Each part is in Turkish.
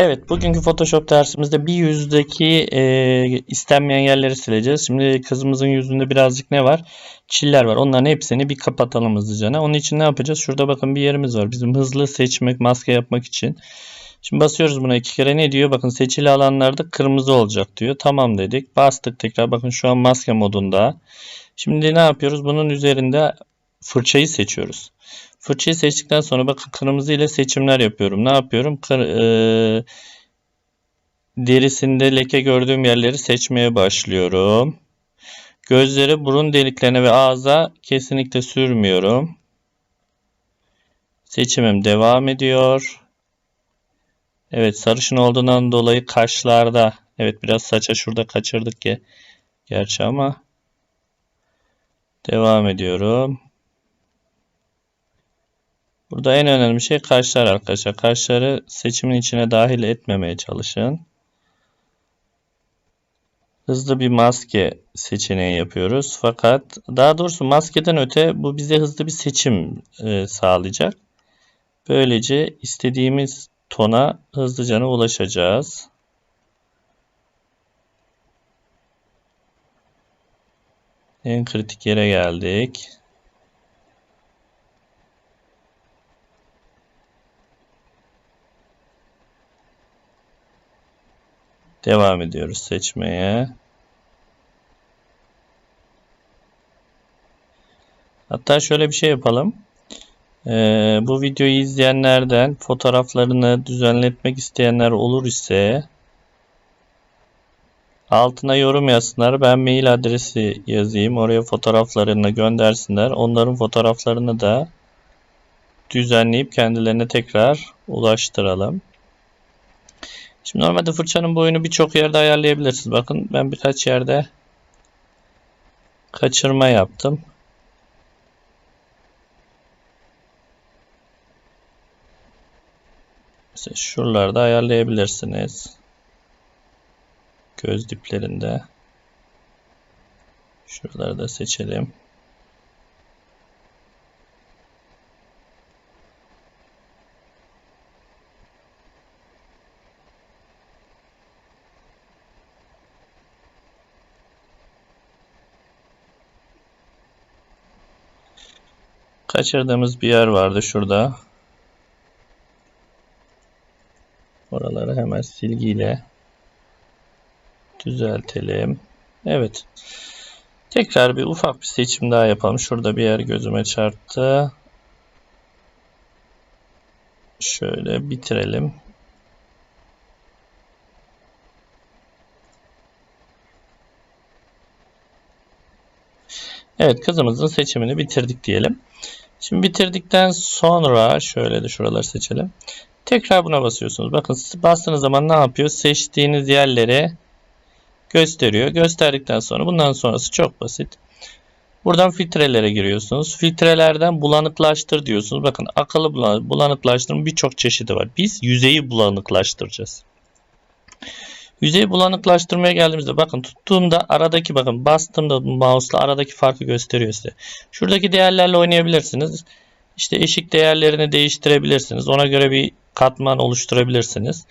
Evet, bugünkü Photoshop dersimizde bir yüzdeki e, istenmeyen yerleri sileceğiz. Şimdi kızımızın yüzünde birazcık ne var? Çiller var. Onların hepsini bir kapatalım hızlıca. Onun için ne yapacağız? Şurada bakın bir yerimiz var. Bizim hızlı seçmek, maske yapmak için. Şimdi basıyoruz buna iki kere ne diyor? Bakın seçili alanlarda kırmızı olacak diyor. Tamam dedik. Bastık tekrar. Bakın şu an maske modunda. Şimdi ne yapıyoruz? Bunun üzerinde fırçayı seçiyoruz. Fırçayı seçtikten sonra bakın kırmızı ile seçimler yapıyorum. Ne yapıyorum? Kır, e, derisinde leke gördüğüm yerleri seçmeye başlıyorum. Gözleri burun deliklerine ve ağza kesinlikle sürmüyorum. Seçimim devam ediyor. Evet sarışın olduğundan dolayı kaşlarda evet biraz saça şurada kaçırdık ki gerçi ama devam ediyorum. Burada en önemli şey kaşlar arkadaşlar. Kaşları seçimin içine dahil etmemeye çalışın. Hızlı bir maske seçeneği yapıyoruz. Fakat daha doğrusu maskeden öte bu bize hızlı bir seçim e, sağlayacak. Böylece istediğimiz tona hızlıca ulaşacağız. En kritik yere geldik. Devam ediyoruz seçmeye. Hatta şöyle bir şey yapalım. Ee, bu videoyu izleyenlerden fotoğraflarını düzenletmek isteyenler olur ise altına yorum yazsınlar. Ben mail adresi yazayım. Oraya fotoğraflarını göndersinler. Onların fotoğraflarını da düzenleyip kendilerine tekrar ulaştıralım. Şimdi normalde fırçanın boyunu birçok yerde ayarlayabilirsiniz. Bakın ben birkaç yerde kaçırma yaptım. Mesela şuralarda ayarlayabilirsiniz. Göz diplerinde. Şuraları da seçelim. Kaçırdığımız bir yer vardı şurada. Oraları hemen silgiyle düzeltelim. Evet. Tekrar bir ufak bir seçim daha yapalım. Şurada bir yer gözüme çarptı. Şöyle bitirelim. Evet kızımızın seçimini bitirdik diyelim. Şimdi bitirdikten sonra şöyle de şuraları seçelim. Tekrar buna basıyorsunuz. Bakın bastığınız zaman ne yapıyor? Seçtiğiniz yerlere gösteriyor. Gösterdikten sonra bundan sonrası çok basit. Buradan filtrelere giriyorsunuz. Filtrelerden bulanıklaştır diyorsunuz. Bakın akıllı bulanıklaştırma birçok çeşidi var. Biz yüzeyi bulanıklaştıracağız. Yüzeyi bulanıklaştırmaya geldiğimizde bakın tuttuğumda aradaki bakın bastığımda mouse'la aradaki farkı gösteriyor size. Şuradaki değerlerle oynayabilirsiniz. İşte eşik değerlerini değiştirebilirsiniz. Ona göre bir katman oluşturabilirsiniz.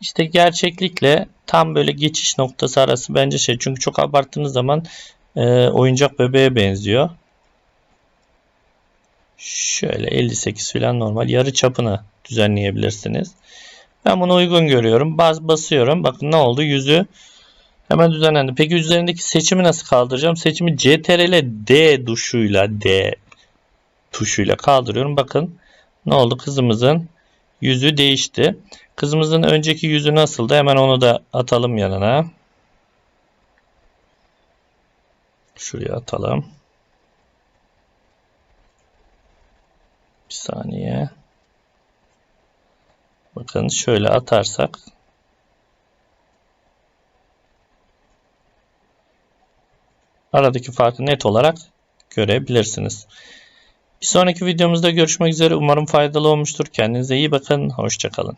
İşte gerçeklikle tam böyle geçiş noktası arası bence şey. Çünkü çok abarttığınız zaman e, oyuncak bebeğe benziyor. Şöyle 58 falan normal. Yarı çapını düzenleyebilirsiniz. Ben bunu uygun görüyorum. Bas basıyorum. Bakın ne oldu? Yüzü hemen düzenlendi. Peki üzerindeki seçimi nasıl kaldıracağım? Seçimi CTRL D tuşuyla D tuşuyla kaldırıyorum. Bakın ne oldu? Kızımızın yüzü değişti. Kızımızın önceki yüzü nasıldı? Hemen onu da atalım yanına. Şuraya atalım. Bir saniye. Bakın şöyle atarsak aradaki farkı net olarak görebilirsiniz. Bir sonraki videomuzda görüşmek üzere. Umarım faydalı olmuştur. Kendinize iyi bakın. Hoşçakalın.